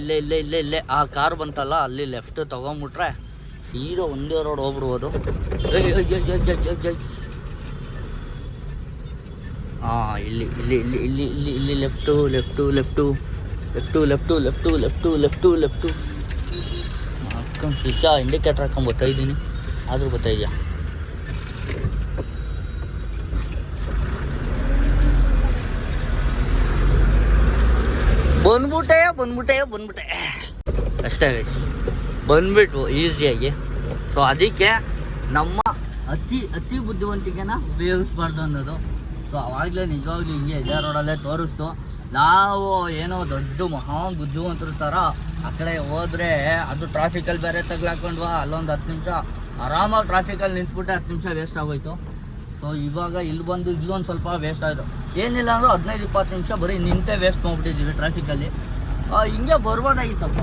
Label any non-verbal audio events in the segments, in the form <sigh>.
ಇಲ್ಲೇ ಇಲ್ಲೇ ಇಲ್ಲೇ ಇಲ್ಲೇ ಆ ಕಾರ್ ಬಂತಲ್ಲ, ಅಲ್ಲಿ ಲೆಫ್ಟ್ ತಗೊಂಬಿಟ್ರೆ ಸೀದಾ ಒಂದೇ ರೋಡ್ ಹೋಗ್ಬಿಡ್ಬೋದು. ಹಾಂ ಇಲ್ಲಿ ಇಲ್ಲಿ ಇಲ್ಲಿ ಇಲ್ಲಿ ಇಲ್ಲಿ ಇಲ್ಲಿ left left left left left left left left left ಹಾಕೊಂಡು ಶಿಷ್ಯ ಇಂಡಿಕೇಟ್ರ್ ಹಾಕೊಂಡು ಬರ್ತಾ ಇದ್ದೀನಿ. ಆದರೂ ಬರ್ತಾ ಬಂದ್ಬಿಟ್ಟೆ ಬಂದ್ಬಿಟ್ಟೆ ಬಂದ್ಬಿಟ್ಟೆ. ಅಷ್ಟೇ ಗೈಸ್ ಬಂದ್ಬಿಟ್ವು ಈಸಿಯಾಗಿ ಸೊ ಅದಕ್ಕೆ ನಮ್ಮ ಅತಿ ಅತಿ ಬುದ್ಧಿವಂತಿಕೆನ ಉಪಯೋಗಿಸ್ಬಾರ್ದು ಅನ್ನೋದು. ಸೊ ಅವಾಗಲೇ ನಿಜವಾಗ್ಲೂ ಹಿಂಗೆ ಇದೇ, ರೋಡಲ್ಲೇ ತೋರಿಸ್ತು. ನಾವು ಏನೋ ದೊಡ್ಡ ಮಹಾ ಬುದ್ಧಿವಂತರ ಥರ ಆ ಕಡೆ ಹೋದ್ರೆ ಅದು ಟ್ರಾಫಿಕಲ್ಲಿ ಬೇರೆ ತಗ್ಲಾಕೊಂಡ್ವಾ, ಅಲ್ಲೊಂದು ಹತ್ತು ನಿಮಿಷ ಆರಾಮಾಗಿ ಟ್ರಾಫಿಕಲ್ಲಿ ನಿಂತ್ಬಿಟ್ಟೆ ಹತ್ತು ನಿಮಿಷ ವೇಸ್ಟ್ ಆಗೋಯ್ತು. ಸೊ ಇವಾಗ ಇಲ್ಲಿ ಬಂದು ಇಲ್ಲೊಂದು ಸ್ವಲ್ಪ ವೇಸ್ಟ್ ಆಯಿತು. ಏನಿಲ್ಲ ಅಂದರೂ ಹದಿನೈದು, ಇಪ್ಪತ್ತು ನಿಮಿಷ ಬರೀ ನಿಂತೆ ವೇಸ್ಟ್ ಮಾಡ್ಬಿಟ್ಟಿದ್ದೀವಿ ಟ್ರಾಫಿಕಲ್ಲಿ ಹಿಂಗೆ ಬರ್ಬೋದಾಗಿತ್ತಪ್ಪ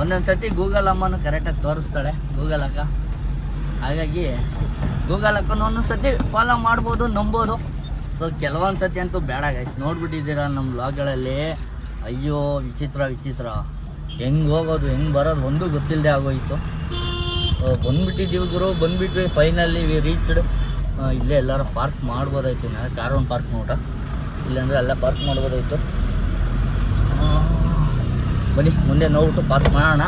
ಒಂದೊಂದು ಸತಿ ಗೂಗಲ್ ಅಮ್ಮನ ಕರೆಕ್ಟಾಗಿ ತೋರಿಸ್ತಾಳೆ ಗೂಗಲ್ ಅಕ್ಕ. ಹಾಗಾಗಿ ಗೂಗಲ್ ಅಕ್ಕನ ಒಂದೊಂದು ಸತಿ ಫಾಲೋ ಮಾಡ್ಬೋದು, ನಂಬೋದು. ಸೊ ಕೆಲವೊಂದು ಸತಿ ಅಂತೂ ಬೇಡ ಗೈಸ್ ನೋಡ್ಬಿಟ್ಟಿದ್ದೀರಾ ನಮ್ಮ ಲಾಗ್ಗಳಲ್ಲಿ ಅಯ್ಯೋ, ವಿಚಿತ್ರ ವಿಚಿತ್ರ. ಹೆಂಗೆ ಹೋಗೋದು, ಹೆಂಗೆ ಬರೋದು ಒಂದು ಗೊತ್ತಿಲ್ಲದೆ ಆಗೋಯಿತು. ಬಂದ್ಬಿಟ್ಟಿದ್ದೀವಿ ಗುರು, ಬಂದ್ಬಿಟ್ವಿ ಫೈನಲಿ ವಿ ರೀಚ್ಡ್ ಇಲ್ಲೇ ಎಲ್ಲರೂ ಪಾರ್ಕ್ ಮಾಡ್ಬೋದಾಯ್ತು. ನಾನು ಕಾರ್ ಒಂದು ಪಾರ್ಕ್ ನೋಡ ಇಲ್ಲಾಂದರೆ ಎಲ್ಲ ಪಾರ್ಕ್ ಮಾಡ್ಬೋದಾಯ್ತು. ಬನ್ನಿ, ಮುಂದೆ ನೋಡ್ಬಿಟ್ಟು ಪಾರ್ಕ್ ಮಾಡೋಣ.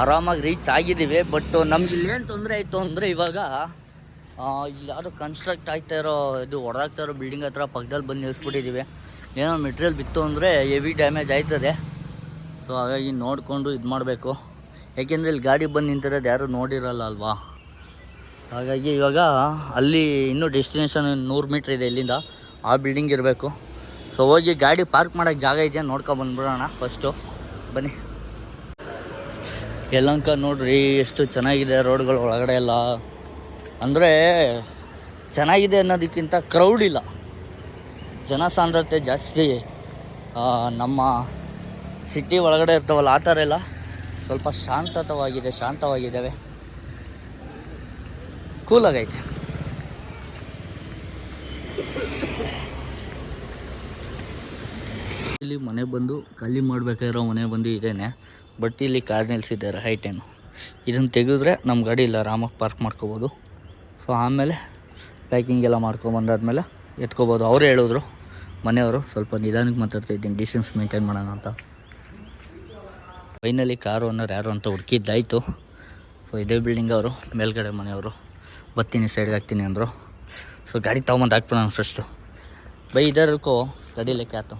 ಆರಾಮಾಗಿ ರೀಚ್ ಆಗಿದ್ದೀವಿ ಬಟ್ ನಮ್ಗೆ ಇಲ್ಲೇನು ತೊಂದರೆ ಆಯಿತು ಅಂದರೆ ಇವಾಗ ಇಲ್ಲಿ ಕನ್ಸ್ಟ್ರಕ್ಟ್ ಆಗ್ತಾ ಇರೋ, ಇದು ಹೊಡೆದಾಗ್ತಾ ಇರೋ ಬಿಲ್ಡಿಂಗ್ ಹತ್ರ ಪಕ್ಕದಲ್ಲಿ ಬಂದು ನಿಲ್ಲಿಸ್ಬಿಟ್ಟಿದ್ದೀವಿ ಏನೋ ಮೆಟೀರಿಯಲ್ ಬಿತ್ತು ಅಂದರೆ ಹೆವಿ ಡ್ಯಾಮೇಜ್ ಆಯ್ತದೆ. ಸೊ ಹಾಗಾಗಿ ನೋಡಿಕೊಂಡು ಇದು ಮಾಡಬೇಕು. ಯಾಕೆಂದರೆ ಇಲ್ಲಿ ಗಾಡಿ ಬಂದು ನಿಂತಿರೋದು ಯಾರೂ ನೋಡಿರಲ್ಲ ಅಲ್ವಾ? ಹಾಗಾಗಿ ಇವಾಗ ಅಲ್ಲಿ ಇನ್ನೂ ಡೆಸ್ಟಿನೇಷನ್ ನೂರು ಮೀಟ್ರ್ ಇದೆ ಇಲ್ಲಿಂದ. ಆ ಬಿಲ್ಡಿಂಗ್ ಇರಬೇಕು. ಸೊ ಹೋಗಿ ಗಾಡಿ ಪಾರ್ಕ್ ಮಾಡೋಕ್ಕೆ ಜಾಗ ಇದೆಯಾ ನೋಡ್ಕೊಂಡು ಬಂದ್ಬಿಡೋಣ ಫಸ್ಟು ಬನ್ನಿ. ಯಲಂಕ ನೋಡ್ರಿ, ಎಷ್ಟು ಚೆನ್ನಾಗಿದೆ ರೋಡ್ಗಳು ಒಳಗಡೆ ಎಲ್ಲ. ಅಂದರೆ ಚೆನ್ನಾಗಿದೆ ಅನ್ನೋದಕ್ಕಿಂತ ಕ್ರೌಡ್ ಇಲ್ಲ. ಜನಸಾಂದ್ರತೆ ಜಾಸ್ತಿ ನಮ್ಮ ಸಿಟಿ ಒಳಗಡೆ ಇರ್ತಾವಲ್ಲ, ಆ ಥರ ಎಲ್ಲ ಸ್ವಲ್ಪ ಶಾಂತತವಾಗಿದೆ, ಶಾಂತವಾಗಿದ್ದಾವೆ. ಕೂಲಾಗೈತೆ ಇಲ್ಲಿ ಮನೆ ಬಂದು ಖಾಲಿ ಮಾಡಬೇಕಾಗಿರೋ ಮನೆ ಬಂದು ಇದೇನೆ ಬಟ್ ಇಲ್ಲಿ ಕಾರ್ ನಿಲ್ಲಿಸಿದ್ದಾರೆ ಹೈಟೇನು ಇದನ್ನು ತೆಗೆದ್ರೆ ನಮ್ಮ ಗಾಡಿ ಇಲ್ಲ, ಆರಾಮಾಗಿ ಪಾರ್ಕ್ ಮಾಡ್ಕೋಬೋದು. ಸೊ ಆಮೇಲೆ ಪ್ಯಾಕಿಂಗ್ ಎಲ್ಲ ಮಾಡ್ಕೊಂಬಂದಾದ್ಮೇಲೆ ಎತ್ಕೋಬೋದು. ಅವರೇ ಹೇಳಿದ್ರು ಮನೆಯವರು ಸ್ವಲ್ಪ ನಿಧಾನಕ್ಕೆ ಮಾತಾಡ್ತಾ ಇದ್ದೀನಿ ಡಿಸ್ಟೆನ್ಸ್ ಮೇಂಟೈನ್ ಮಾಡೋಣ ಅಂತ. ಫೈನಲಿ ಕಾರು ಅನ್ನೋರು ಯಾರು ಅಂತ ಹುಡುಕಿದ್ದಾಯಿತು. ಸೊ ಇದೇ ಬಿಲ್ಡಿಂಗ್ ಅವರು ಮೇಲ್ಗಡೆ ಮನೆಯವರು ಬರ್ತೀನಿ ಸೈಡ್ಗೆ ಹಾಕ್ತೀನಿ ಅಂದರು. ಸೊ ಗಾಡಿ ತೊಗೊಂಬಂದು ಹಾಕ್ಬಿಡೋಣ ಫಸ್ಟು ಬೈ ಇದರಕ್ಕೂ ಗಾಡಿ ಲೆಕ್ಕ ಆಯ್ತು.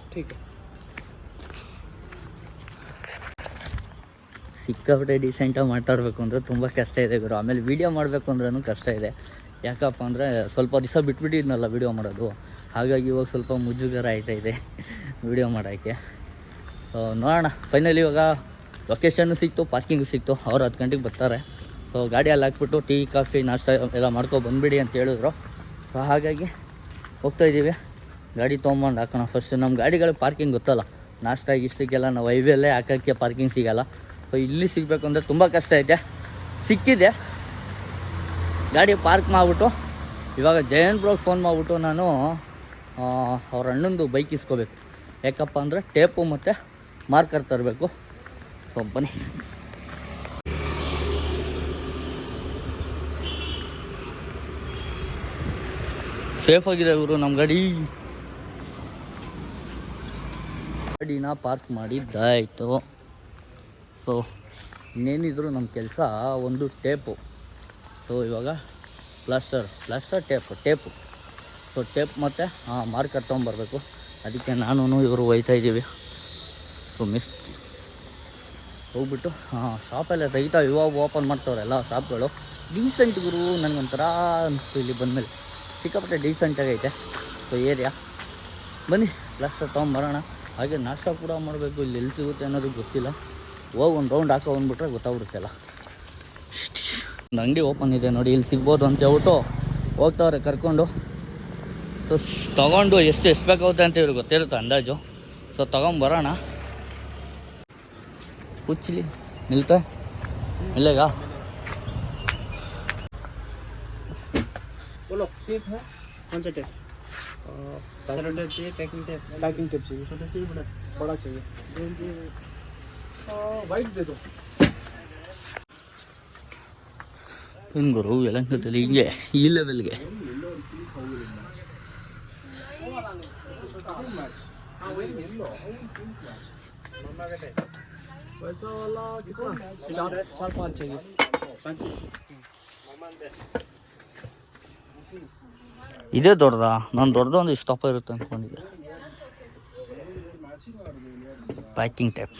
ಸಿಕ್ಕಾಪಟ್ಟೆ ಡೀಸೆಂಟಾಗಿ ಮಾತಾಡಬೇಕು ಅಂದರೆ ತುಂಬ ಕಷ್ಟ ಇದೆ ಗುರು. ಆಮೇಲೆ ವೀಡಿಯೋ ಮಾಡಬೇಕು ಅಂದ್ರೂ ಕಷ್ಟ ಇದೆ. ಯಾಕಪ್ಪ ಅಂದರೆ ಸ್ವಲ್ಪ ದಿವಸ ಬಿಟ್ಬಿಟ್ಟಿದ್ನಲ್ಲ ವೀಡಿಯೋ ಮಾಡೋದು. ಹಾಗಾಗಿ ಇವಾಗ ಸ್ವಲ್ಪ ಮುಜುಗರ ಆಯ್ತಾ ಇದೆ ವಿಡಿಯೋ ಮಾಡೋಕ್ಕೆ. ಸೊ ನೋಡೋಣ. ಫೈನಲ್ ಇವಾಗ ಲೊಕೇಶನ್ನು ಸಿಕ್ತು ಪಾರ್ಕಿಂಗು ಸಿಕ್ತು. ಅವ್ರು ಹತ್ತು ಗಂಟೆಗೆ ಬರ್ತಾರೆ. ಸೊ ಗಾಡಿ ಅಲ್ಲಿ ಹಾಕ್ಬಿಟ್ಟು ಟೀ, ಕಾಫಿ, ನಾಷ್ಟ ಎಲ್ಲ ಮಾಡ್ಕೊ ಬಂದುಬಿಡಿ ಅಂತ ಹೇಳಿದ್ರು. ಸೊ ಹಾಗಾಗಿ ಹೋಗ್ತಾ ಇದ್ದೀವಿ. ಗಾಡಿ ತೊಗೊಂಬಂಡು ಹಾಕೋಣ. ಫಸ್ಟ್ ನಮ್ಮ ಗಾಡಿಗಳಿಗೆ ಪಾರ್ಕಿಂಗ್ ಗೊತ್ತಲ್ಲ. ನಾಷ್ಟ ಇಷ್ಟಕ್ಕೆಲ್ಲ ನಾವು ಹೈವೇಲ್ಲೇ ಹಾಕೋಕ್ಕೆ ಪಾರ್ಕಿಂಗ್ ಸಿಗೋಲ್ಲ. ಸೊ ಇಲ್ಲಿ ಸಿಗಬೇಕು ಅಂದರೆ ತುಂಬ ಕಷ್ಟ ಐತೆ. ಸಿಕ್ಕಿದೆ. ಗಾಡಿ ಪಾರ್ಕ್ ಮಾಡಿಬಿಟ್ಟು ಇವಾಗ ಜಯನ್ ಬ್ರೋಗ್ ಫೋನ್ ಮಾಡಿಬಿಟ್ಟು ನಾನು ಅವ್ರ ಅಣ್ಣಂದು ಬೈಕ್ ಇಸ್ಕೋಬೇಕು. ಯಾಕಪ್ಪ ಅಂದರೆ ಟೇಪು ಮತ್ತು ಮಾರ್ಕರ್ ತರಬೇಕು. ಸೊ ಬನ್ನಿ. ಆಗಿದೆ ಇವರು ನಮ್ಮ ಗಾಡಿ. ಗಾಡಿನ ಪಾರ್ಕ್ ಮಾಡಿದ್ದಾಯಿತು ಸೊ ಇನ್ನೇನಿದ್ರು ನಮ್ಮ ಕೆಲಸ, ಒಂದು ಟೇಪು ಸೊ ಇವಾಗ plaster plaster tape tape so tape ಮತ್ತು ಮಾರ್ಕರ್ ತೊಗೊಂಬರ್ಬೇಕು ಅದಕ್ಕೆ ನಾನು ಇವರು ಒಯ್ತಾ ಇದ್ದೀವಿ. ಸೊ ಮಿಸ್ತ್ರಿ ಹೋಗ್ಬಿಟ್ಟು ಶಾಪೆಲ್ಲ ತೆಗಿತಾ ಇವಾಗ ಓಪನ್ ಮಾಡ್ತಾವ್ರೆ ಎಲ್ಲ ಶಾಪ್ಗಳು ಡೀಸೆಂಟ್ ಗುರು ನನಗೊಂಥರ ಅನಿಸ್ತು ಇಲ್ಲಿ ಬಂದಮೇಲೆ. ಸಿಕ್ಕಾಪಟ್ಟೆ ಡೀಸೆಂಟಾಗೈತೆ ಸೊ ಏರಿಯಾ ಬನ್ನಿ ಪ್ಲಾಸ್ಟರ್ ತೊಗೊಂಬರೋಣ ಹಾಗೆ ನಾಷ್ಟ ಕೂಡ ಮಾಡಬೇಕು. ಇಲ್ಲಿ ಎಲ್ಲಿ ಸಿಗುತ್ತೆ ಅನ್ನೋದು ಗೊತ್ತಿಲ್ಲ. ಹೋಗಿ ಒಂದು ರೌಂಡ್ ಹಾಕೋ ಬಂದ್ಬಿಟ್ರೆ ಗೊತ್ತಾಗ್ಬಿಡುತ್ತಲ್ಲ ಒಂದು ಅಂಗಡಿ ಓಪನ್ ಇದೆ ನೋಡಿ, ಇಲ್ಲಿ ಸಿಗ್ಬೋದು ಅಂತ ಹೇಳ್ಬಿಟ್ಟು ಹೋಗ್ತಾವ್ರೆ ಕರ್ಕೊಂಡು. ಸೊ ತೊಗೊಂಡು ಎಷ್ಟು ಎಷ್ಟು ಬೇಕಾಗುತ್ತೆ ಅಂತ ಇವ್ರಿಗೆ ಗೊತ್ತಿರುತ್ತೆ ಅಂದಾಜು ಸೊ ತೊಗೊಂಬರೋಣ ಕುಚ್ಚಲಿ ನಿಲ್ತಾ ಇಲ್ಲೇಗ बोलो टेप है कौन सा टेप सेलो टेप चाहिए पैकिंग टेप पैकिंग टेप चाहिए छोटा चाहिए बड़ा बड़ा चाहिए वाइट दे दो ಏನು ಗುರು ಯಲಂಕದಲ್ಲಿ ಹಿಂಗೆ ಈ ಲೆವೆಲ್ಗೆ वैसा वाला कितना चार चार पाँच चाहिए ಇದೇ ದೊಡ್ಡದಾ ನಾನು ದೊಡ್ಡದು ಒಂದು ಇಷ್ಟು ದಪ್ಪ ಇರುತ್ತೆ ಅಂದ್ಕೊಂಡಿದ್ದೆ ಪ್ಯಾಕಿಂಗ್ ಟೇಪ್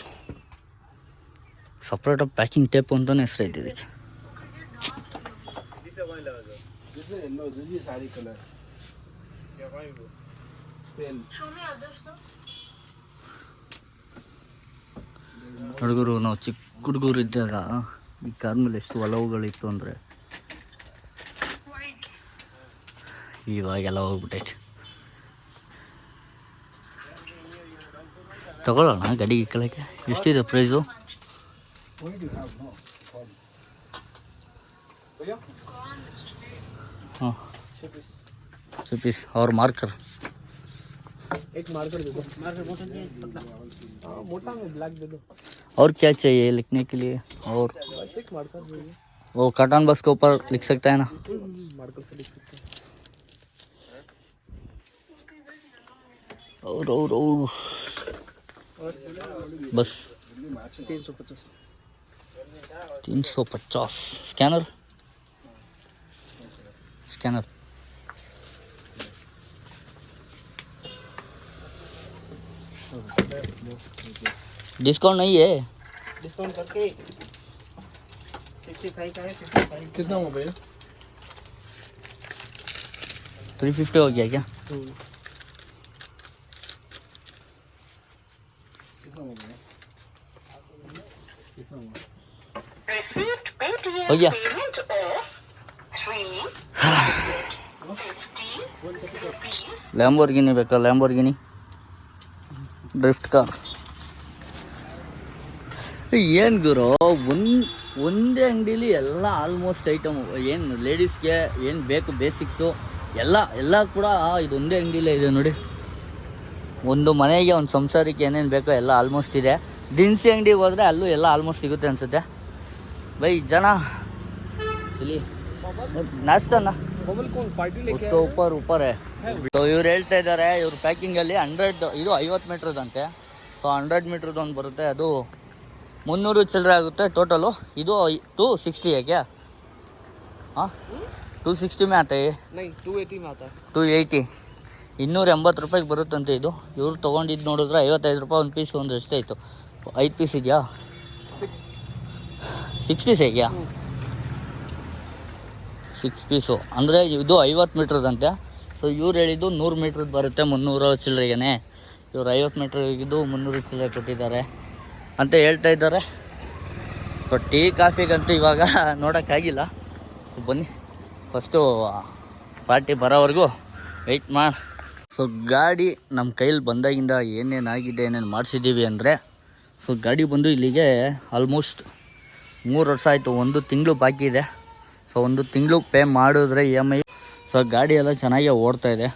ಸಪ್ರೇಟಾಗಿ ಪ್ಯಾಕಿಂಗ್ ಟೇಪ್ ಅಂತಲೇ ಹೆಸರು ಇದಕ್ಕೆ ये सारी कलर पेन ಹುಡುಗರು ನಾವು ಚಿಕ್ಕ ಹುಡುಗರು ಇದ್ದಾಗ ಈ ಕಾರ್ ಮೇಲೆ ಎಷ್ಟು ಒಲವುಗಳಿತ್ತು ಅಂದರೆ ಇವಾಗೆಲ್ಲ ಹೋಗ್ಬಿಟ್ಟೈತೆ. ತಗೊಳ್ಳೋಣ ಗಾಡಿ ಇಕ್ಕಳಕ್ಕೆ ಎಷ್ಟಿದೆ ಪ್ರೈಸು ಹಾಂ ಚಪೀಸ್ ಅವ್ರ ಮಾರ್ಕರ್ एक मार्कर दे दो। मार्कर मोटा नहीं पतला। हाँ मोटा में ब्लैक दे दो। और क्या चाहिए लिखने के लिए? और बस एक मार्कर चाहिए वो काटन बस के ऊपर लिख सकता है ना? मार्कर से लिख सकते हैं। और और और। बस। तीन सौ पचास। तीन सौ पचास। स्कैनर? स्कैनर। डिस्काउंट नहीं है। डिस्काउंट करके कितना हो। गया थ्री फिफ्टी हो गया क्या? हो गया। लैम्बोर्गिनी बेका लैम्बोर्गिनी ಡ್ರಿಫ್ಟ್ ಕಾರ್ ಏನು ಗುರು? ಒಂದು, ಒಂದೇ ಅಂಗಡೀಲಿ ಎಲ್ಲ ಆಲ್ಮೋಸ್ಟ್ ಐಟಮ್ ಏನು ಲೇಡೀಸ್ಗೆ ಏನು ಬೇಕು ಬೇಸಿಕ್ಸು ಎಲ್ಲ ಎಲ್ಲ ಕೂಡ ಇದೊಂದೇ ಅಂಗಡಿಲೇ ಇದೆ ನೋಡಿ. ಒಂದು ಮನೆಗೆ, ಒಂದು ಸಂಸಾರಕ್ಕೆ ಏನೇನು ಬೇಕೋ ಎಲ್ಲ ಆಲ್ಮೋಸ್ಟ್ ಇದೆ. ದಿನಸಿ ಅಂಗಡಿಗೆ ಹೋದರೆ ಅಲ್ಲೂ ಎಲ್ಲ ಆಲ್ಮೋಸ್ಟ್ ಸಿಗುತ್ತೆ ಅನಿಸುತ್ತೆ. ಬೈ ಜನ. ಇಲ್ಲಿ, ನಾಷ್ಟನ? ಉಸ್ತು ಉಪ್ಪರ್ ಉಪ್ಪರ್. ಸೊ ಇವ್ರು ಹೇಳ್ತಾ ಇದ್ದಾರೆ ಇವ್ರ ಪ್ಯಾಕಿಂಗಲ್ಲಿ ಹಂಡ್ರೆಡ್ ಇದು ಐವತ್ತು ಅಂತೆ ಸೊ ಹಂಡ್ರೆಡ್ ಒಂದು ಬರುತ್ತೆ ಅದು ಮುನ್ನೂರು ಚಿಲ್ಲರೆ ಆಗುತ್ತೆ ಟೋಟಲು ಇದು ಟು ಸಿಕ್ಸ್ಟಿ ಹೇಗೆ? ಹಾಂ? ಟೂ ಸಿಕ್ಸ್ಟಿ ಮೇ ಟೂ ಏಯ್ಟಿ ಇನ್ನೂರ ಎಂಬತ್ತು ರೂಪಾಯಿಗೆ ಬರುತ್ತಂತೆ ಇದು. ಇವ್ರು ತೊಗೊಂಡಿದ್ದು ನೋಡಿದ್ರೆ ಐವತ್ತೈದು ರೂಪಾಯಿ ಒಂದು ಪೀಸ್ ಒಂದು ಎಷ್ಟಾಯಿತು ಐದು ಪೀಸ್ ಇದೆಯಾ? ಸಿಕ್ಸ್ ಸಿಕ್ಸ್ ಪೀಸ್ ಹೇಗೆಯಾ ಸಿಕ್ಸ್ ಪೀಸು ಅಂದರೆ ಇದು ಐವತ್ತು ಮೀಟ್ರದಂತೆ. ಸೊ ಇವ್ರು ಹೇಳಿದ್ದು ನೂರು ಮೀಟ್ರದ್ದು ಬರುತ್ತೆ ಮುನ್ನೂರು ಚಿಲ್ಲರೆಗೇ ಇವ್ರು ಐವತ್ತು ಮೀಟ್ರಿಗಿದ್ದು ಮುನ್ನೂರು ಚಿಲ್ಲರೆ ಕೊಟ್ಟಿದ್ದಾರೆ. ಅಂತ ಹೇಳ್ತಾ ಇದ್ದಾರೆ. ಸೊ ಟೀ ಕಾಫಿಗಂತೂ ಇವಾಗ <laughs> ನೋಡೋಕ್ಕಾಗಿಲ್ಲ. ಸೊ ಬನ್ನಿ. ಫಸ್ಟು ಪಾರ್ಟಿ ಬರೋವರೆಗೂ ವೆಯ್ಟ್ ಮಾ. ಸೊ ಗಾಡಿ ನಮ್ಮ ಕೈಲಿ ಬಂದಾಗಿಂದ ಏನೇನಾಗಿದೆ, ಏನೇನು ಮಾಡಿಸಿದ್ದೀವಿ ಅಂದರೆ ಸೊ ಗಾಡಿ ಬಂದು ಇಲ್ಲಿಗೆ ಆಲ್ಮೋಸ್ಟ್ ಮೂರು ವರ್ಷ ಆಯಿತು, ಒಂದು ತಿಂಗಳು ಬಾಕಿ ಇದೆ. ಸೊ ಒಂದು ತಿಂಗಳು ಪೇ ಮಾಡಿದ್ರೆ ಇ ಎಂ ಐ ಸೊ ಗಾಡಿ ಎಲ್ಲ ಚೆನ್ನಾಗೇ ಓಡ್ತಾ ಇದೆ.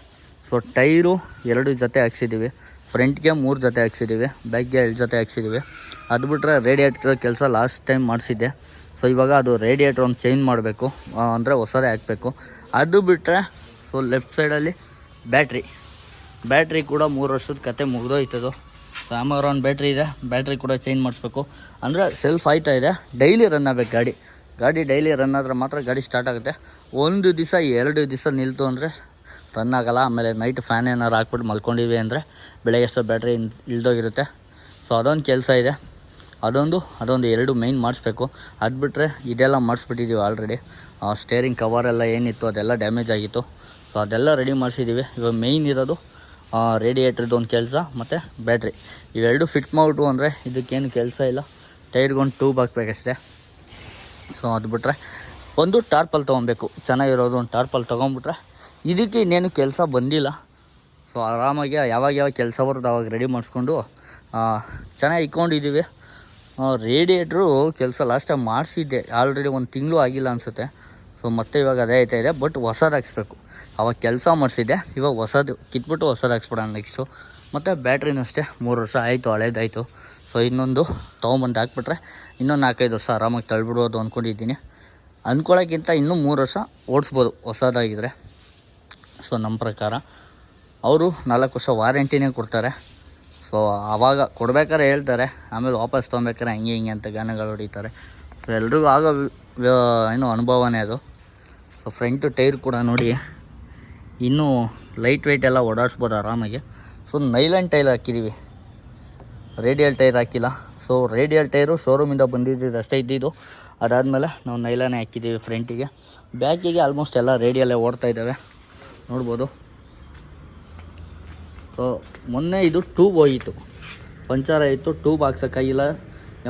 ಸೊ ಟೈರು ಎರಡು ಜೊತೆ ಹಾಕ್ಸಿದ್ದೀವಿ ಫ್ರಂಟ್ಗೆ ಮೂರು ಜೊತೆ ಹಾಕ್ಸಿದ್ದೀವಿ ಬ್ಯಾಕ್ಗೆ ಎರಡು ಜೊತೆ ಹಾಕ್ಸಿದ್ದೀವಿ ಅದು ಬಿಟ್ಟರೆ ರೇಡಿಯೇಟ್ರ್ ಕೆಲಸ ಲಾಸ್ಟ್ ಟೈಮ್ ಮಾಡಿಸಿದ್ದೆ. ಸೊ ಇವಾಗ ಅದು ರೇಡಿಯೇಟ್ರ್ ಒಂದು ಚೇಂಜ್ ಮಾಡಬೇಕು. ಅಂದರೆ ಹೊಸದೇ ಹಾಕಬೇಕು. ಅದು ಬಿಟ್ಟರೆ ಸೊ ಲೆಫ್ಟ್ ಸೈಡಲ್ಲಿ ಬ್ಯಾಟ್ರಿ ಬ್ಯಾಟ್ರಿ ಕೂಡ ಮೂರು ವರ್ಷದ ಕತೆ ಮುಗಿದೋಯ್ತದು ಸೊ ಒಂದು ಬ್ಯಾಟ್ರಿ ಇದೆ. ಬ್ಯಾಟ್ರಿ ಕೂಡ ಚೇಂಜ್ ಮಾಡಿಸ್ಬೇಕು. ಅಂದರೆ ಸೆಲ್ಫ್ ಆಯ್ತಾ ಇದೆ. ಡೈಲಿ ರನ್ ಆಗಬೇಕು ಗಾಡಿ. ಗಾಡಿ ಡೈಲಿ ರನ್ ಆದರೆ ಮಾತ್ರ ಗಾಡಿ ಸ್ಟಾರ್ಟ್ ಆಗುತ್ತೆ. ಒಂದು ದಿವಸ, ಎರಡು ದಿವಸ ನಿಲ್ತು ಅಂದರೆ ರನ್ ಆಗೋಲ್ಲ. ಆಮೇಲೆ ನೈಟ್ ಫ್ಯಾನ್ ಏನಾರು ಹಾಕ್ಬಿಟ್ಟು ಮಲ್ಕೊಂಡಿವಿ ಅಂದರೆ ಬೆಳಗ್ಗೆ ಸಹ ಬ್ಯಾಟ್ರಿ ಇಳ್ದೋಗಿರುತ್ತೆ. ಸೊ ಅದೊಂದು ಕೆಲಸ ಇದೆ. ಅದೊಂದು ಅದೊಂದು ಎರಡು ಮೈನ್ ಮಾಡಿಸ್ಬೇಕು. ಅದು ಬಿಟ್ಟರೆ ಇದೆಲ್ಲ ಮಾಡಿಸ್ಬಿಟ್ಟಿದ್ದೀವಿ ಆಲ್ರೆಡಿ ಸ್ಟೇರಿಂಗ್ ಕವರೆಲ್ಲ ಏನಿತ್ತು, ಅದೆಲ್ಲ ಡ್ಯಾಮೇಜ್ ಆಗಿತ್ತು. ಸೊ ಅದೆಲ್ಲ ರೆಡಿ ಮಾಡಿಸಿದ್ದೀವಿ ಇವಾಗ ಮೇಯ್ನ್ ಇರೋದು ರೇಡಿಯೇಟ್ರದ್ದು ಒಂದು ಕೆಲಸ ಮತ್ತು ಬ್ಯಾಟ್ರಿ ಇವೆರಡು ಫಿಟ್ ಮಾಡ್ಬಿಟ್ಟು ಅಂದರೆ ಇದಕ್ಕೇನು ಕೆಲಸ ಇಲ್ಲ. ಟೈರ್ಗೊಂದು ಟ್ಯೂಬ್ ಹಾಕ್ಬೇಕಷ್ಟೇ. ಸೊ ಅದು ಬಿಟ್ಟರೆ ಒಂದು ಟಾರ್ಪಲ್ ತೊಗೊಬೇಕು. ಚೆನ್ನಾಗಿರೋದು ಒಂದು ಟಾರ್ಪಲ್ ತೊಗೊಂಬಿಟ್ರೆ ಇದಕ್ಕೆ ಇನ್ನೇನು ಕೆಲಸ ಬಂದಿಲ್ಲ. ಸೊ ಆರಾಮಾಗಿ ಯಾವಾಗ ಯಾವಾಗ ಕೆಲಸ ಬರೋದು ಅವಾಗ ರೆಡಿ ಮಾಡಿಸ್ಕೊಂಡು ಚೆನ್ನಾಗಿ ಇಟ್ಕೊಂಡಿದ್ದೀವಿ ರೇಡಿಯೇಟ್ರು ಕೆಲಸ ಲಾಸ್ಟ್ ಟೈಮ್ ಮಾಡಿಸಿದ್ದೆ. ಆಲ್ರೆಡಿ ಒಂದು ತಿಂಗಳು ಆಗಿಲ್ಲ ಅನಿಸುತ್ತೆ. ಸೊ ಮತ್ತೆ ಇವಾಗ ಅದೇ ಆಯ್ತಾ ಇದೆ. ಬಟ್ ಹೊಸದು ಹಾಕ್ಸ್ಬೇಕು. ಅವಾಗ ಕೆಲಸ ಮಾಡಿಸಿದ್ದೆ. ಇವಾಗ ಹೊಸದು. ಕಿತ್ಬಿಟ್ಟು ಹೊಸದು ಹಾಕ್ಸ್ಬಿಡೋಣ ನೆಕ್ಸ್ಟು ಮತ್ತು ಬ್ಯಾಟ್ರಿನೂ ಅಷ್ಟೇ ಮೂರು ವರ್ಷ ಆಯಿತು, ಹಳೇದಾಯಿತು. ಸೊ, ಇನ್ನೊಂದು ತೊಗೊಂಬಂದು ಹಾಕ್ಬಿಟ್ರೆ ಇನ್ನೊಂದು ನಾಲ್ಕೈದು ವರ್ಷ ಆರಾಮಾಗಿ ತಳ್ಬಿಡ್ಬೋದು ಅಂದ್ಕೊಂಡಿದ್ದೀನಿ ಅಂದ್ಕೊಳ್ಳೋಕ್ಕಿಂತ ಇನ್ನೂ ಮೂರು ವರ್ಷ ಓಡಿಸ್ಬೋದು ಹೊಸದಾಗಿದ್ದರೆ ಸೊ ನಮ್ಮ ಪ್ರಕಾರ ಅವರು ನಾಲ್ಕು ವರ್ಷ ವಾರಂಟಿನೇ ಕೊಡ್ತಾರೆ. ಸೊ ಆವಾಗ ಕೊಡ್ಬೇಕಾದ್ರೆ ಹೇಳ್ತಾರೆ, ಆಮೇಲೆ ವಾಪಸ್ ತೊಗೊಬೇಕಾರೆ ಹಂಗೆ ಹಿಂಗೆ ಅಂತ ಗಾನಗಳು ಹೊಡಿತಾರೆ. ಸೊ, ಎಲ್ರಿಗೂ ಆಗೋ ಏನು ಅನುಭವನೇ ಅದು. ಸೊ ಫ್ರಂಟು ಟೈರ್ ಕೂಡ ನೋಡಿ, ಇನ್ನೂ ಲೈಟ್ ವೆಯ್ಟ್ ಎಲ್ಲ ಓಡಾಡಿಸ್ಬೋದು ಆರಾಮಾಗಿ. ಸೊ ನೈಲನ್ ಟೈರ್ ಹಾಕಿದ್ದೀವಿ ರೇಡಿಯಲ್ ಟೈರ್ ಹಾಕಿಲ್ಲ. ಸೊ ರೇಡಿಯಲ್ ಟೈರು ಶೋರೂಮಿಂದ ಬಂದಿದ್ದು ಅಷ್ಟೇ ಇದ್ದಿದ್ದು. ಅದಾದಮೇಲೆ ನಾವು ನೈಲಾನೇ ಹಾಕಿದ್ದೀವಿ ಫ್ರಂಟಿಗೆ ಬ್ಯಾಕಿಗೆ ಆಲ್ಮೋಸ್ಟ್ ಎಲ್ಲ ರೇಡಿಯಲ್ಲೇ ಓಡ್ತಾ ಇದ್ದಾವೆ. ನೋಡ್ಬೋದು. ಸೊ ಮೊನ್ನೆ ಇದು ಟ್ಯೂಬ್ ಹೋಯಿತು. ಪಂಚರ್ ಆಯಿತು ಟ್ಯೂಬ್ ಹಾಕ್ಸೋಕ್ಕಾಗಿಲ್ಲ.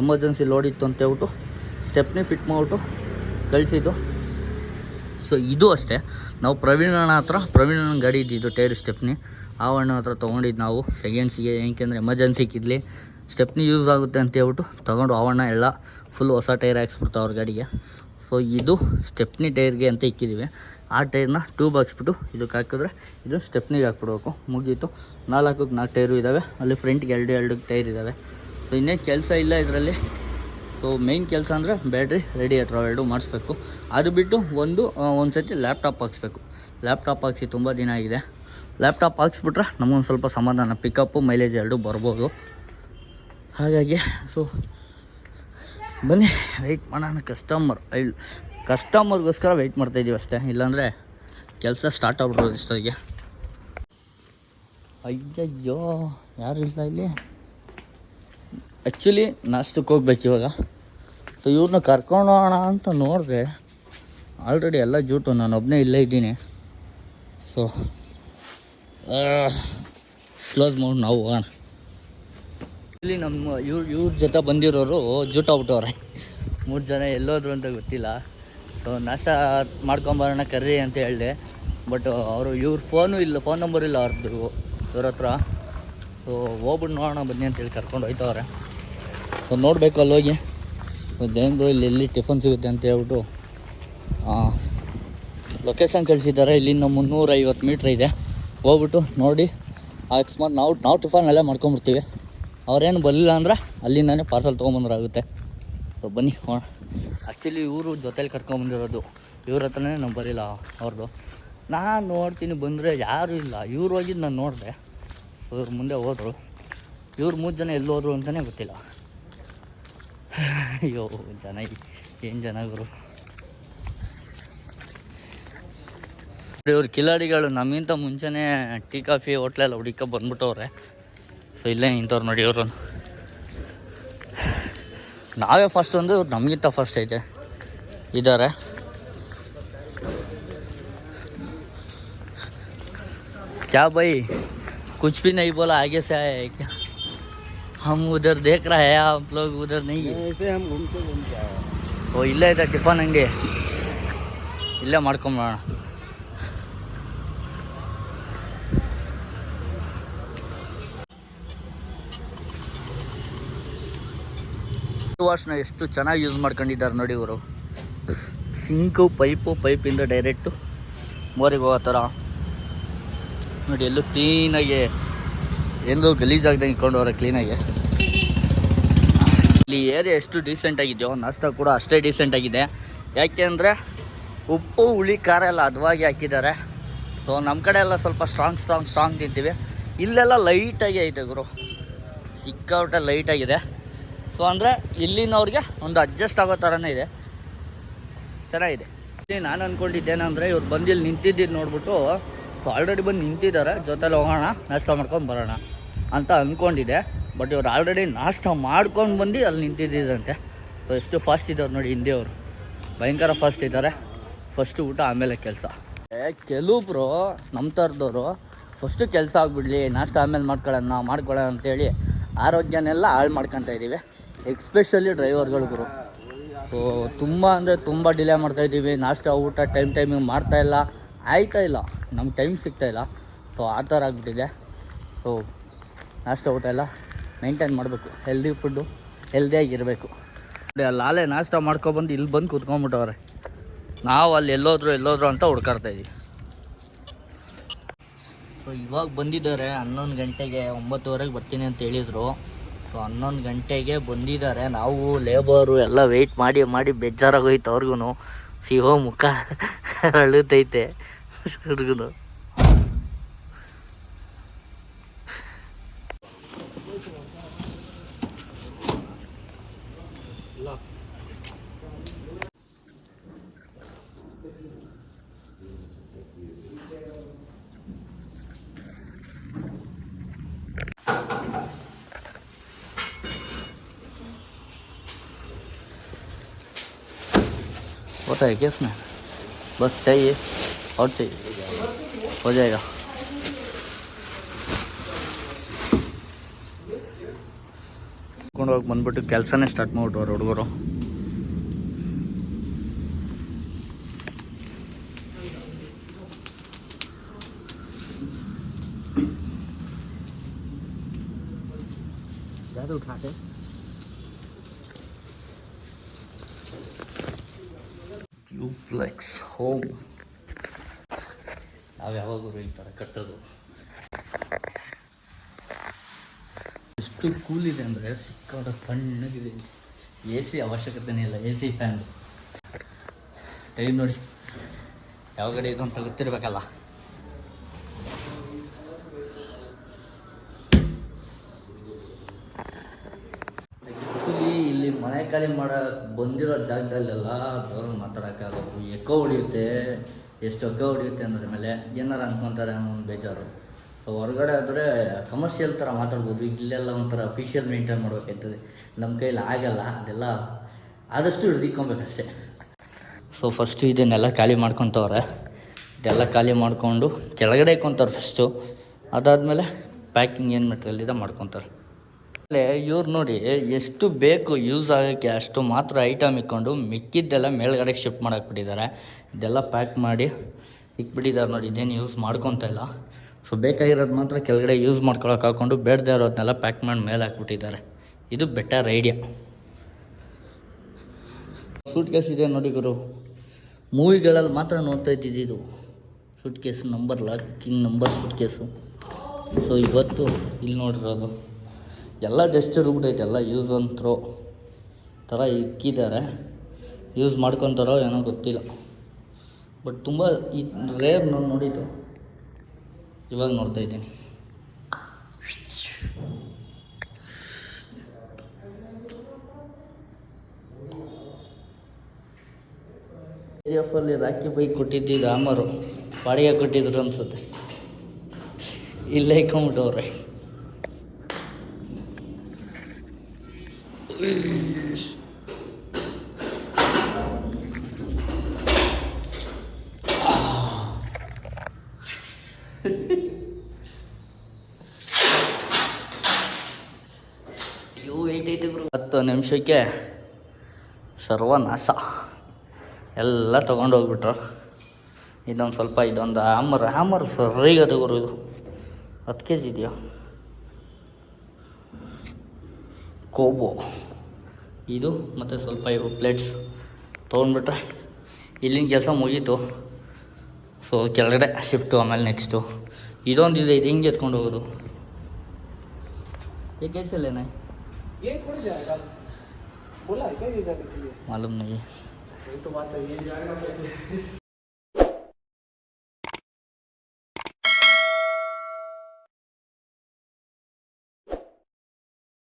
ಎಮರ್ಜೆನ್ಸಿ ಲೋಡ್ ಇತ್ತು ಅಂತ ಹೇಳ್ಬಿಟ್ಟು ಸ್ಟೆಪ್ನಿ ಫಿಟ್ ಮಾಡಿಬಿಟ್ಟು ಕಳಿಸಿದ್ದು. ಸೊ ಇದು ಅಷ್ಟೇ. ನಾವು ಪ್ರವೀಣ್ ಅಣ್ಣ ಹತ್ರ ಪ್ರವೀಣ್ ಅಣ್ಣನ ಗಾಡಿ ಇದ್ದಿದ್ದು ಟೈರ್ ಸ್ಟೆಪ್ನಿ ಆ ಹಣ್ಣು ಹತ್ರ ತೊಗೊಂಡಿದ್ದು ನಾವು. ಸೆಕೆಂಡ್ಸಿಗೆ ಎಮರ್ಜೆನ್ಸಿ ಎಮರ್ಜೆನ್ಸಿಗಿದ್ಲಿ ಸ್ಟೆಪ್ನಿ ಯೂಸ್ ಆಗುತ್ತೆ ಅಂತ ಹೇಳ್ಬಿಟ್ಟು ತೊಗೊಂಡು ಹಣ್ಣ ಎಲ್ಲ ಫುಲ್ ಹೊಸ ಟೈರ್ ಹಾಕ್ಸ್ಬಿಡ್ತು ಅವ್ರ ಗಾಡಿಗೆ. ಸೊ ಇದು ಸ್ಟೆಪ್ನಿ ಟೈರ್ಗೆ ಅಂತ ಇಕ್ಕಿದ್ದೀವಿ ಆ ಟೈರ್ನ ಟ್ಯೂಬ್ ಹಾಕ್ಸ್ಬಿಟ್ಟು ಇದಕ್ಕೆ ಹಾಕಿದ್ರೆ ಇದು ಸ್ಟೆಪ್ನಿಗೆ ಹಾಕ್ಬಿಡ್ಬೇಕು. ಮುಗೀತು. ನಾಲ್ಕಕ್ಕೆ ನಾಲ್ಕು ಟೈರು ಇದ್ದಾವೆ ಅಲ್ಲಿ ಫ್ರಂಟ್ಗೆ ಎರಡು ಎರಡು ಟೈರ್ ಇದ್ದಾವೆ ಸೊ ಇನ್ನೇನು ಕೆಲಸ ಇಲ್ಲ ಇದರಲ್ಲಿ. ಸೊ ಮೇಯ್ನ್ ಕೆಲಸ ಅಂದರೆ ಬ್ಯಾಟ್ರಿ ರೇಡಿಯೇಟ್ರ್ ಎರಡು ಮಾಡಿಸ್ಬೇಕು. ಅದು ಬಿಟ್ಟು ಒಂದು ಒಂದು ಸತಿ ಲ್ಯಾಪ್ಟಾಪ್ ಹಾಕ್ಸ್ಬೇಕು. ಲ್ಯಾಪ್ಟಾಪ್ ಹಾಕ್ಸಿ ತುಂಬ ದಿನ ಆಗಿದೆ. ಲ್ಯಾಪ್ಟಾಪ್ ಹಾಕ್ಸ್ಬಿಟ್ರೆ ನಮಗೊಂದು ಸ್ವಲ್ಪ ಸಮಾಧಾನ. ಪಿಕಪ್ಪು ಮೈಲೇಜ್ ಎರಡು ಬರ್ಬೋದು. ಹಾಗಾಗಿ ಸೊ ಬನ್ನಿ ವೆಯ್ಟ್ ಮಾಡೋಣ ಕಸ್ಟಮರ್ ಐ ಕಸ್ಟಮರ್ಗೋಸ್ಕರ ವೆಯ್ಟ್ ಮಾಡ್ತಾಯಿದ್ದೀವಿ ಅಷ್ಟೇ. ಇಲ್ಲಾಂದರೆ ಕೆಲಸ ಸ್ಟಾರ್ಟ್ ಆಗ್ಬಿಡೋದು ಇಷ್ಟೊತ್ತಿಗೆ. ಅಯ್ಯಯ್ಯೋ, ಯಾರು ಇಲ್ಲ ಇಲ್ಲಿ? ಆ್ಯಕ್ಚುಲಿ ನಾಷ್ಟಕ್ಕೆ ಹೋಗ್ಬೇಕು ಇವಾಗ. ಸೊ ಇವ್ರನ್ನ ಕರ್ಕೊಂಡು ಹೋಗೋಣ ಅಂತ ನೋಡಿದೆ ಆಲ್ರೆಡಿ ಎಲ್ಲ ಜೂಟು ನಾನು ಒಬ್ಬನೇ ಇಲ್ಲೇ ಇದ್ದೀನಿ. ಸೊ ಕ್ಲೋಸ್ ಮಾಡಿ, ನಾವು ಹೋಗೋಣ. ಇಲ್ಲಿ ನಮ್ಮ ಇವ್ರ ಇವ್ರ ಜೊತೆ ಬಂದಿರೋರು ಜೂಟ್ ಆಗ್ಬಿಟ್ಟವ್ರೆ ಮೂರು ಜನ ಎಲ್ಲೋದ್ರು ಅಂತ ಗೊತ್ತಿಲ್ಲ. ಸೊ ನಾಶ ಮಾಡ್ಕೊಂಬರೋಣ ಕರ್ರಿ ಅಂತ ಹೇಳಿದೆ. ಬಟ್ ಅವರು, ಇವ್ರ ಫೋನು ಇಲ್ಲ ಫೋನ್ ನಂಬರ್ ಇಲ್ಲ ಅವ್ರದ್ದು ಇವ್ರ ಹತ್ರ. ಸೊ ಹೋಗ್ಬಿಟ್ಟು ನೋಡೋಣ, ಬನ್ನಿ ಅಂತೇಳಿ ಕರ್ಕೊಂಡು ಹೋಯ್ತವ್ರೆ. ಸೊ ನೋಡಬೇಕು ಅಲ್ಲೋಗಿ. ಜೈನ್ದು ಇಲ್ಲಿ ಎಲ್ಲಿ ಟಿಫನ್ ಸಿಗುತ್ತೆ ಅಂತ ಹೇಳ್ಬಿಟ್ಟು ಲೊಕೇಶನ್ ಕಳಿಸಿದ್ದಾರೆ. ಇಲ್ಲಿಂದ ಮುನ್ನೂರೈವತ್ತು ಮೀಟ್ರ್ ಇದೆ. ಹೋಗ್ಬಿಟ್ಟು ನೋಡಿ ಅಕಸ್ಮಾತ್ ನಾವು ನಾವು ಟಿಫನ್ ಎಲ್ಲ ಮಾಡ್ಕೊಂಬಿಡ್ತೀವಿ ಅವ್ರೇನು ಬರಲಿಲ್ಲ ಅಂದ್ರೆ ಅಲ್ಲಿಂದಾನೆ ಪಾರ್ಸಲ್ ತೊಗೊಂಬಂದ್ರಾಗುತ್ತೆ ಸೊ ಬನ್ನಿ ಆ್ಯಕ್ಚುಲಿ ಇವರು ಜೊತೇಲಿ ಕರ್ಕೊಂಬಂದಿರೋದು ಇವ್ರ ಹತ್ರನೇ ನಾವು ಬರಲಿಲ್ಲ ಅವ್ರದ್ದು ನಾನು ನೋಡ್ತೀನಿ ಬಂದರೆ ಯಾರೂ ಇಲ್ಲ. ಇವ್ರು ಹೋಗಿದ್ದು ನಾನು ನೋಡಿದೆ. ಸೊ ಇವ್ರ ಮುಂದೆ ಹೋದರು. ಇವ್ರು ಮೂರು ಜನ ಎಲ್ಲೋದ್ರು ಅಂತಲೇ ಗೊತ್ತಿಲ್ಲ. <laughs> ಅಯ್ಯೋ, ಜನ ಏನು ಜನ ಗುರು. ಇವ್ರು ಕಿಲಾಡಿಗಳು ನಮಗಿಂತ ಮುಂಚೆನೇ ಟೀ ಕಾಫಿ ಹೋಟ್ಲೆಲ್ಲ ಹುಡುಕ ಬಂದ್ಬಿಟ್ಟವ್ರೆ ಸೊ ಇಲ್ಲೇ ನಿಂತವ್ರು ನೋಡಿ ಇವರು ನಾವೇ ಫಸ್ಟ್ ಒಂದು ಇವ್ರು ನಮಗಿಂತ ಫಸ್ಟ್ ಐತೆ ಇದ್ದಾರೆ क्या भाई कुछ भी नहीं बोला आगे से आया है क्या हम उधर देख रहे हैं आप लोग उधर नहीं है ऐसे हम घूमते घूमते आए ಓ ಇಲ್ಲೇ ಇದೆ ಟಿಫನ್ ಅಂಗಡಿ ಇಲ್ಲೇ ಮಾಡ್ಕೊಂಬಿಡೋಣ ವಾಶ್ನ ಎಷ್ಟು ಚೆನ್ನಾಗಿ ಯೂಸ್ ಮಾಡ್ಕೊಂಡಿದ್ದಾರೆ ನೋಡಿ ಇವರು. ಸಿಂಕು, ಪೈಪು, ಪೈಪಿಂದ ಡೈರೆಕ್ಟು ಮೋರಿಗೆ ಹೋಗೋ ಥರ. ನೋಡಿ, ಎಲ್ಲೂ ಕ್ಲೀನಾಗಿ ಎಲ್ಲೂ ಗಲೀಜಾಗ್ದಂಗೆ ಹೋರ ಕ್ಲೀನಾಗಿ ಇಲ್ಲಿ ಏರಿಯಾ ಎಷ್ಟು ಡೀಸೆಂಟ್ ಆಗಿದೆಯೋ, ನಾಷ್ಟ ಕೂಡ ಅಷ್ಟೇ ಡೀಸೆಂಟ್ ಆಗಿದೆ. ಯಾಕೆಂದರೆ ಉಪ್ಪು, ಹುಳಿ, ಖಾರ ಎಲ್ಲ ಅದವಾಗಿ ಹಾಕಿದ್ದಾರೆ. ಸೊ ನಮ್ಮ ಕಡೆ ಎಲ್ಲ ಸ್ವಲ್ಪ ಸ್ಟ್ರಾಂಗ್ ಸ್ಟ್ರಾಂಗ್ ಸ್ಟ್ರಾಂಗ್ ತಿಂತೀವಿ. ಇಲ್ಲೆಲ್ಲ ಲೈಟಾಗಿ ಐತೆ ಗುರು. ಸಿಕ್ಕಾಪಟ್ಟೆ ಲೈಟಾಗಿದೆ ಸೊ ಅಂದರೆ ಇಲ್ಲಿನವ್ರಿಗೆ ಒಂದು ಅಡ್ಜಸ್ಟ್ ಆಗೋ ಥರನೇ ಇದೆ. ಚೆನ್ನಾಗಿದೆ. ಇಲ್ಲಿ ನಾನು ಅಂದ್ಕೊಂಡಿದ್ದೇನೆಂದರೆ ಇವ್ರು ಬಂದು ಇಲ್ಲಿ ನಿಂತಿದ್ದು ನೋಡ್ಬಿಟ್ಟು ಸೊ ಆಲ್ರೆಡಿ ಬಂದು ನಿಂತಿದ್ದಾರೆ. ಜೊತೆಲಿ ಹೋಗೋಣ, ನಾಷ್ಟ ಮಾಡ್ಕೊಂಡು ಬರೋಣ ಅಂತ ಅಂದ್ಕೊಂಡಿದ್ದೆ ಬಟ್ ಇವ್ರು ಆಲ್ರೆಡಿ ನಾಷ್ಟ ಮಾಡ್ಕೊಂಡು ಬಂದು ಅಲ್ಲಿ ನಿಂತಿದ್ದಂತೆ ಸೊ ಎಷ್ಟು ಫಾಸ್ಟ್ ಇದ್ದಾರೆ ನೋಡಿ ಹಿಂದೆ ಅವರು. ಭಯಂಕರ ಫಾಸ್ಟ್ ಇದ್ದಾರೆ ಫಸ್ಟು ಊಟ, ಆಮೇಲೆ ಕೆಲಸ. ಕೆಲವೊಬ್ರು ನಮ್ಮ ಥರದವರು ಫಸ್ಟು ಕೆಲಸ ಆಗಿಬಿಡ್ಲಿ, ನಾಷ್ಟ ಆಮೇಲೆ ಮಾಡ್ಕೊಳ್ಳೋಣ ಮಾಡ್ಕೊಳ್ಳೋಣ ಅಂತೇಳಿ ಆರೋಗ್ಯನೆಲ್ಲ ಹಾಳು ಮಾಡ್ಕೊತಾ ಇದ್ದೀವಿ ಎಕ್ಸ್ಪೆಷಲಿ ಡ್ರೈವರ್ಗಳಿಗೂ ಸೊ ತುಂಬ ಅಂದರೆ ತುಂಬ ಡಿಲೇ ಮಾಡ್ತಾ ಇದ್ದೀವಿ. ನಾಷ್ಟ, ಊಟ ಟೈಮ್ ಟೈಮಿಗೆ ಮಾಡ್ತಾ ಇಲ್ಲ. ಆಯ್ತಾ ಇಲ್ಲ. ನಮ್ಗೆ ಟೈಮ್ ಸಿಗ್ತಾ ಇಲ್ಲ. ಸೊ ಆ ಥರ ಆಗಿಬಿಟ್ಟಿದೆ. ಸೊ ನಾಷ್ಟ, ಊಟ ಎಲ್ಲ ಮೇಂಟೈನ್ ಮಾಡಬೇಕು. ಹೆಲ್ದಿ ಫುಡ್ಡು ಹೆಲ್ದಿಯಾಗಿರಬೇಕು ಅಲ್ಲಿ ಆಲೆ ನಾಷ್ಟ ಮಾಡ್ಕೊಬಂದು ಇಲ್ಲಿ ಬಂದು ಕೂತ್ಕೊಂಡ್ಬಿಟ್ಟವ್ರೆ. ನಾವು ಅಲ್ಲಿ ಎಲ್ಲೋದ್ರು ಎಲ್ಲೋದ್ರು ಅಂತ ಹುಡ್ಕಾಡ್ತಾ ಇದೀವಿ. ಸೊ ಇವಾಗ ಬಂದಿದ್ದಾರೆ. ಹನ್ನೊಂದು ಗಂಟೆಗೆ ಒಂಬತ್ತುವರೆಗೆ ಬರ್ತೀನಿ ಅಂತ ಹೇಳಿದರು. ಸೊ ಹನ್ನೊಂದು ಗಂಟೆಗೆ ಬಂದಿದ್ದಾರೆ. ನಾವು ಲೇಬರು ಎಲ್ಲ ವೆಯ್ಟ್ ಮಾಡಿ ಮಾಡಿ ಬೇಜಾರಾಗೋಯ್ತು ಅವ್ರಿಗೂ ಸಿಹೋ ಮುಖ ಅಳುತ್ತೈತೆ ಹುಡುಗನು <laughs> होता है क्या इसमें बस चाहिए और चाहिए हो जाएगा ಕರ್ಕೊಂಡು ಹೋಗಿ ಬಂದ್ಬಿಟ್ಟು ಕೆಲಸನೇ ಸ್ಟಾರ್ಟ್ ಮಾಡ್ಬಿಟ್ಟವ್ರು ಹುಡುಗರು ಡ್ಯೂಪ್ಲೆಕ್ಸ್ ಹೋಮ್. ನಾವು ಯಾವಾಗಲೂ ಈ ಥರ ಕಟ್ಟೋದು. ಎಷ್ಟು ಕೂಲ್ ಇದೆ ಅಂದರೆ ಸಿಕ್ಕಾದ ತಣ್ಣಗಿದೆ. ಎ ಸಿ ಅವಶ್ಯಕತೆನೇ ಇಲ್ಲ ಎ ಸಿ ಫ್ಯಾನ್ ಟೈಮ್ ನೋಡಿ, ಯಾವ ಕಡೆ ಇದು ಅಂತ ಗೊತ್ತಿರಬೇಕಲ್ಲ ಆ್ಯಕ್ಚುಲಿ ಖಾಲಿ ಮಾಡೋ ಬಂದಿರೋ ಜಾಗದಲ್ಲೆಲ್ಲ ಜೋರಾಗಿ ಮಾತಾಡೋಕ್ಕಾಗಬೇಕು ಎಕ್ಕೋ ಹೊಡಿಯುತ್ತೆ ಎಷ್ಟು ಎಕ್ಕೋ ಹೊಡಿಯುತ್ತೆ ಅಂದ್ರ ಮೇಲೆ ಏನಾರು ಅನ್ಕೊತಾರೆ ಅನ್ನೋ ಒಂದು ಬೇಜಾರು. ಸೊ ಹೊರಗಡೆ ಆದರೆ ಕಮರ್ಷಿಯಲ್ ಥರ ಮಾತಾಡ್ಬೋದು. ಇಲ್ಲೆಲ್ಲ ಒಂಥರ ಅಫಿಷಿಯಲ್ ಮೇಂಟೈನ್ ಮಾಡಬೇಕಾಯ್ತದೆ ನಮ್ಮ ಕೈಯಲ್ಲಿ ಆಗಲ್ಲ, ಅದೆಲ್ಲ ಆದಷ್ಟು ಹಿಡ್ದಿಕ್ಕೊಬೇಕಷ್ಟೇ. ಸೊ ಫಸ್ಟು ಇದನ್ನೆಲ್ಲ ಖಾಲಿ ಮಾಡ್ಕೊತವ್ರೆ. ಇದೆಲ್ಲ ಖಾಲಿ ಮಾಡಿಕೊಂಡು ಕೆಳಗಡೆ ಇಕ್ಕೊಂತಾರೆ ಫಸ್ಟು ಅದಾದಮೇಲೆ ಪ್ಯಾಕಿಂಗ್ ಏನು ಮೆಟೀರಿಯಲ್ ಇದೆ ಮಾಡ್ಕೊತಾರೆ ಇವ್ರು ನೋಡಿ ಎಷ್ಟು ಬೇಕು ಯೂಸ್ ಆಗೋಕ್ಕೆ ಅಷ್ಟು ಮಾತ್ರ ಐಟಮ್ ಇಕ್ಕೊಂಡು ಮಿಕ್ಕಿದ್ದೆಲ್ಲ ಮೇಲ್ಗಡೆ ಶಿಫ್ಟ್ ಮಾಡಾಕ್ಬಿಟ್ಟಿದ್ದಾರೆ ಇದೆಲ್ಲ ಪ್ಯಾಕ್ ಮಾಡಿ ಇಕ್ಬಿಟ್ಟಿದ್ದಾರೆ ನೋಡಿ, ಇದೇನು ಯೂಸ್ ಮಾಡ್ಕೊತ ಇಲ್ಲ. ಸೊ ಬೇಕಾಗಿರೋದು ಮಾತ್ರ ಕೆಳಗಡೆ ಯೂಸ್ ಮಾಡ್ಕೊಳಕ್ಕೆ ಹಾಕ್ಕೊಂಡು ಬೇಡದೇ ಇರೋದನ್ನೆಲ್ಲ ಪ್ಯಾಕ್ ಮಾಡಿ ಮೇಲೆ ಹಾಕ್ಬಿಟ್ಟಿದ್ದಾರೆ. ಇದು ಬೆಟರ್ ಐಡಿಯಾ ಸೂಟ್ ಕೇಸ್ ಇದೆ ನೋಡಿ ಗುರು. ಮೂವಿಗಳಲ್ಲಿ ಮಾತ್ರ ನೋಡ್ತಾ ಇದ್ದಿದ್ದು ಇದು. Suitcase number locking number suitcase so ಇವತ್ತು ಇಲ್ಲಿ ನೋಡಿರೋದು. ಎಲ್ಲ ಡಸ್ಟ್ ಇರ್ಬಿಟ್ಟೈತೆ ಎಲ್ಲ ಯೂಸ್ ಥ್ರೋ ಥರ ಇಕ್ಕಿದ್ದಾರೆ. ಯೂಸ್ ಮಾಡ್ಕೊತಾರೋ ಏನೋ ಗೊತ್ತಿಲ್ಲ. ಬಟ್ ತುಂಬ ಈ ರೇರ್ ನಾನು ನೋಡಿದ್ದು. ಇವಾಗ ನೋಡ್ತಾ ಇದ್ದೀನಿ. ಕೆ ಜಿ ಎಫಲ್ಲಿ ರಾಕಿ ಬೈಕ್ ಕೊಟ್ಟಿದ್ದು ರಾಮರು. ಬಾಡಿಗೆ ಕೊಟ್ಟಿದ್ರು ಅನ್ಸುತ್ತೆ. ಇಲ್ಲೇ ಇಕ್ಕೊಂಬಿಟ್ಟವ್ರೆ ಇವು ವೆಯ್ಟ್ ಐತೆ ಗುರು ಹತ್ತು ನಿಮಿಷಕ್ಕೆ ಸರ್ವನಾಶ. ಎಲ್ಲ ತೊಗೊಂಡು ಹೋಗ್ಬಿಟ್ರು. ಇದೊಂದು ಸ್ವಲ್ಪ ಇದೊಂದು ಆಮರ್ ಆಮರ್ ಸರಿಗದು ಗುರು ಇದು. ಹತ್ತು ಕೆ ಜಿ ಇದೆಯೋ? ಕೋಬೋ. ಇದು ಮತ್ತು ಸ್ವಲ್ಪ ಇವು ಪ್ಲೇಟ್ಸ್ ತೊಗೊಂಡ್ಬಿಟ್ರೆ ಇಲ್ಲಿನ ಕೆಲಸ ಮುಗೀತು. ಸೊ ಕೆಳಗಡೆ ಶಿಫ್ಟು ಆಮೇಲೆ ನೆಕ್ಸ್ಟು ಇದೊಂದು ಇದೆ ಇದು ಹಿಂಗೆ ಎತ್ಕೊಂಡು ಹೋಗೋದು? ಏ ಕೇಸಲ್ಲೇನೆ ಮಾಲೂಮ್ ನಗೆ.